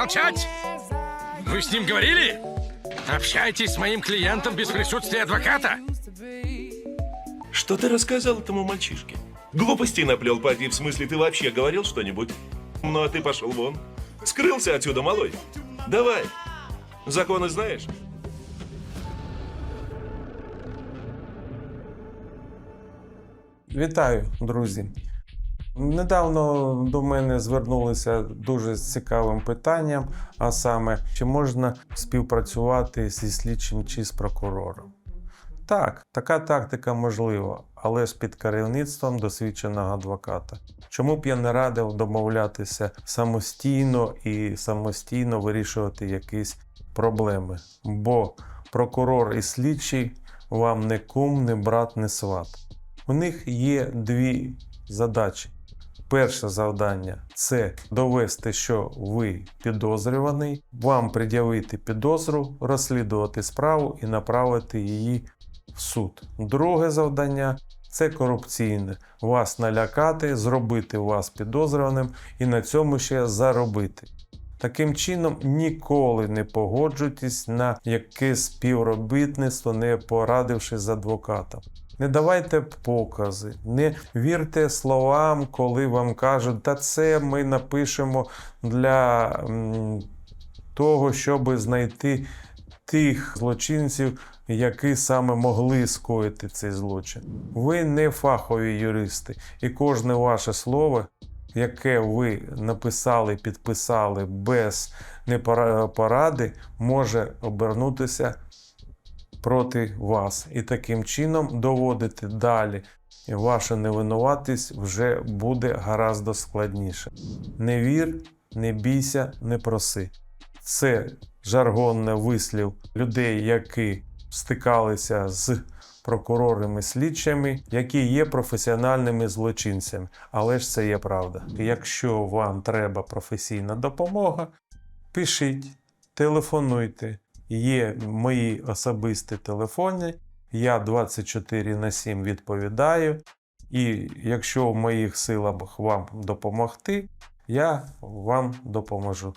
Молчать! Вы с ним говорили? Общайтесь с моим клиентом без присутствия адвоката. Что ты рассказал этому мальчишке? Глупости наплел, поди, в смысле, ты вообще говорил что-нибудь? Ну, а ты пошел вон. Скрылся отсюда, малой. Давай. Законы знаешь? Вітаю, друзі. Недавно до мене звернулися дуже з цікавим питанням, а саме, чи можна співпрацювати зі слідчим чи з прокурором. Так, така тактика можлива, але ж під керівництвом досвідченого адвоката. Чому б я не радив домовлятися самостійно і самостійно вирішувати якісь проблеми? Бо прокурор і слідчий вам не кум, не брат, не сват. У них є дві задачі. Перше завдання це довести, що ви підозрюваний, вам пред'явити підозру, розслідувати справу і направити її в суд. Друге завдання це корупційне. Вас налякати, зробити вас підозрюваним і на цьому ще заробити. Таким чином, ніколи не погоджуйтесь на якесь співробітництво, не порадивши з адвокатом. Не давайте покази, не вірте словам, коли вам кажуть, та це ми напишемо для того, щоб знайти тих злочинців, які саме могли скоїти цей злочин. Ви не фахові юристи, і кожне ваше слово, яке ви написали, підписали без поради, може обернутися проти вас. І таким чином доводити далі вашу невинуватість вже буде гаразд складніше. Не вір, не бійся, не проси. Це жаргонний вислів людей, які стикалися з прокурорами слідчими, які є професіональними злочинцями. Але ж це є правда. Якщо вам треба професійна допомога, пишіть, телефонуйте. Є мої особисті телефони. Я 24 на 7 відповідаю. І якщо в моїх силах вам допомогти, я вам допоможу.